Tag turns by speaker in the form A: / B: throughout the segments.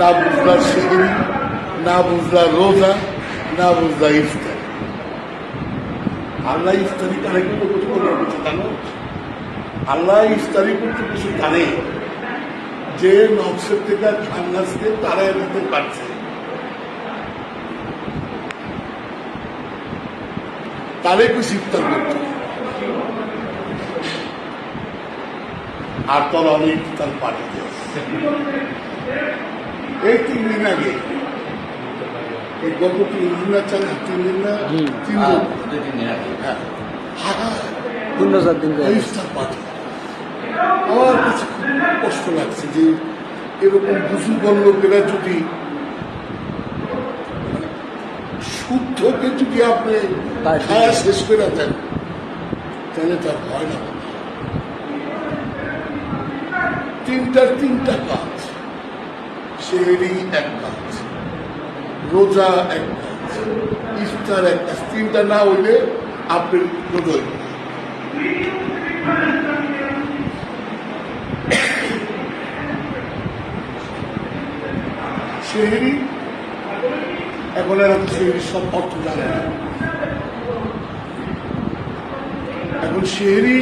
A: না বুঝলা সেগিরি না বুঝলা রোজা, না বুঝলা ইফতার। আল্লাহ ইফতারি কারে কিন্তু কিছু জানো? আল্লাহ ইফতারি করতে কিছু জানে যে নকশের থেকে খান্নাসকে তারা দিতে পারছে। তারে কিছু ইফতার করতে? আর তোর অনেক ইফতার পাঠিয়ে এই তিন দিন আগে। এই গত তিন দিন না চার তিন দিন না তিন দিন হ্যাঁ।
B: তিন
A: আমার কাছে খুব কষ্ট লাগছে যে এরকম বুজুর্গ লোকেরা যদি শুদ্ধকে যদি আপনি। খায়া শেষ করে দেন তাহলে তার ভয় না। তিনটার তিনটা কাজ সেহেরি এক কাজ রোজা এক কাজ ইফতার এক কাজ তিনটা না হইলে আপনি রোজা। সেহেরি এখন এরা তো সেহেরির সব অর্থ জানে না। এখন সেহেরি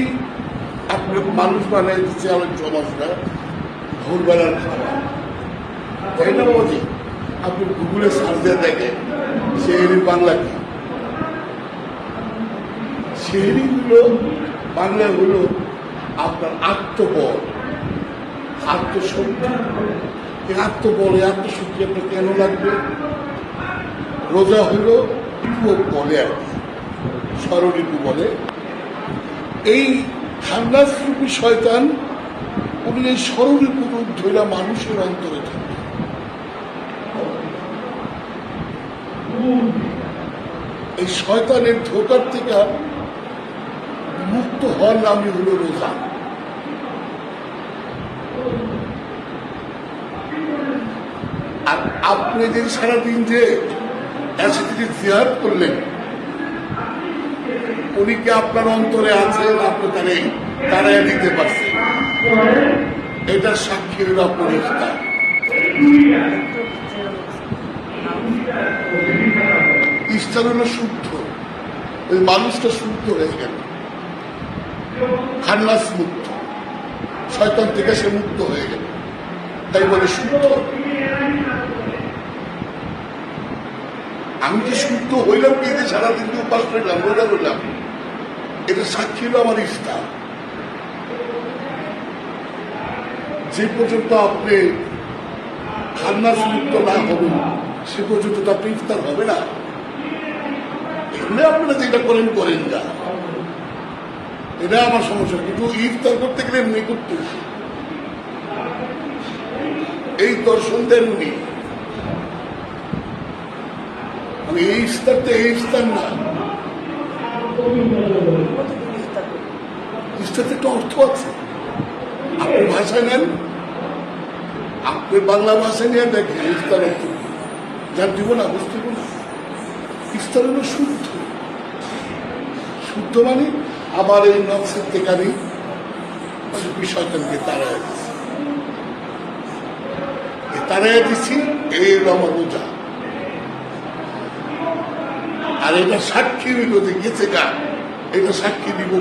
A: আপনার মানুষ বানায় দিচ্ছে আমার জমাসটা ভোরবেলার খাবার। তাই না বাবাজি আপনি গুগলে সার্চ দিয়ে দেখেন সেহেরি বাংলা কি? সেহেরি হলো, বাংলা হলো আপনার আত্মবল, আত্মশক্তি। এই আত্মবল, এই আত্মশক্তি আপনার কেন লাগবে? রোজা হইল ঋতু বলে আর কি ষড় ঋতু বলে। এই খান্নাসরূপী শয়তান, উনি এই ষড় ঋতু রূপ ধইলা মানুষের অন্তরে থাকে। এই শয়তানের ধোকার থেকে মুক্ত হওয়ার নামই হলো রোজা। আর আপনি যে সারাদিন যে অ্যাসিডিটি জিয়ার করলেন, উনি কি আপনার অন্তরে আছেন আপনি তারে তারাই দিতে পারছেন এটা সাক্ষী হল আপনার ইফতার শুদ্ধ। ওই মানুষটা শুদ্ধ হয়ে গেল। খান্নাস মুক্ত। শয়তান থেকে সে মুক্ত হয়ে গেল। তাই বলে শুদ্ধ। আমি যে শুদ্ধ হইলাম কি যে সারাদিন তো উপাস করলাম রোজা করলাম এটা সাক্ষী হলো আমার ইফতার। যে পর্যন্ত আপনি খান্নাস মুক্ত না হবেন, সে পর্যন্ত তো আপনি ইফতার হবে না। এমনি আপনারা যেটা করেন করেন না এটা আমার সমস্যা। কিন্তু ইফতার করতে গেলে এমনি করতে এই দর্শন দেন উনি মানে এই ইফতার তো এই ইফতার না। ইফতারতে একটা অর্থ আছে। আপনি ভাষায় নেন। আপনি বাংলা ভাষায় নিয়ে দেখেন ইফতার অর্থ। যার দিব না বুঝতে দিব না। ইফতার হলো শুদ্ধ শুদ্ধ মানে আমার এই নকশের থেকে আমি বিষয়টাকে তাড়াই দিচ্ছি এই তাড়াই দিচ্ছি এই আমার রোজা আর এটা সাক্ষী যে গেছে গা এটা সাক্ষী দিব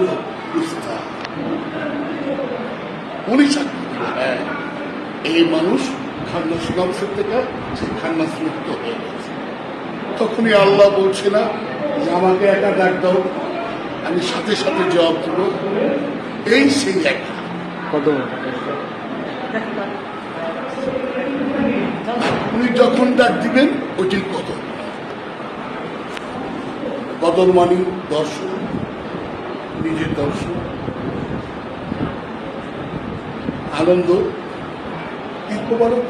A: উনি সাক্ষী দিলেন, হ্যাঁ, এই মানুষ খান্নাস নকশের থেকে সে খান্নাস মুক্ত হয়ে গেছে। তখনই আল্লাহ বলছে না যে আমাকে একা ডাক দাও। আমি সাথে সাথে জবাব দেব। এই সেই একা।
B: কত
A: উনি যখন ডাক দিবেন ওইটি কদর কদর মানি দর্শন নিজের দর্শন আনন্দ ঈদ মোবারক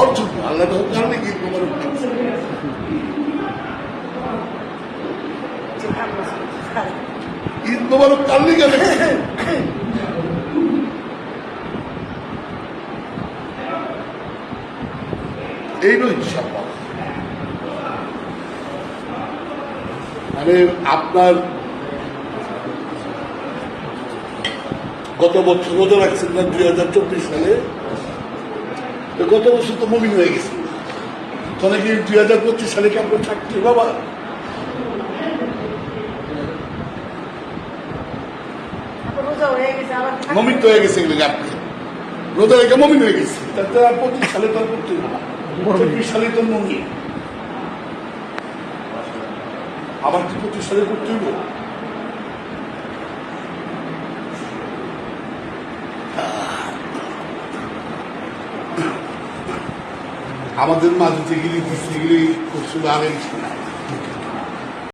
A: অর্জন। আল্লাহ কারণে ঈদ মোবারক দিচ্ছে। ঈদ গেলে হিসাব মানে আপনার গত বছর রোজা রাখছেন না, দুই হাজার চব্বিশ সালে। গত বছর তো মমিন হয়ে গেছে। তাহলে কি দুই হাজার পঁচিশ সালে কি আপনার থাকছে বাবা
B: রোজা হয়ে গেছে আবার
A: মমিন তো হয়ে গেছে এগুলো আপনি রোজা রেখে মমিন হয়ে গেছে তাতে পঁচিশ সালে তো আর করতে না চব্বিশ সালে তো মমিন আবার কি পঁচিশ সালে করতে হইব আমাদের মাঝে যেগুলি যেগুলি করছিল আগে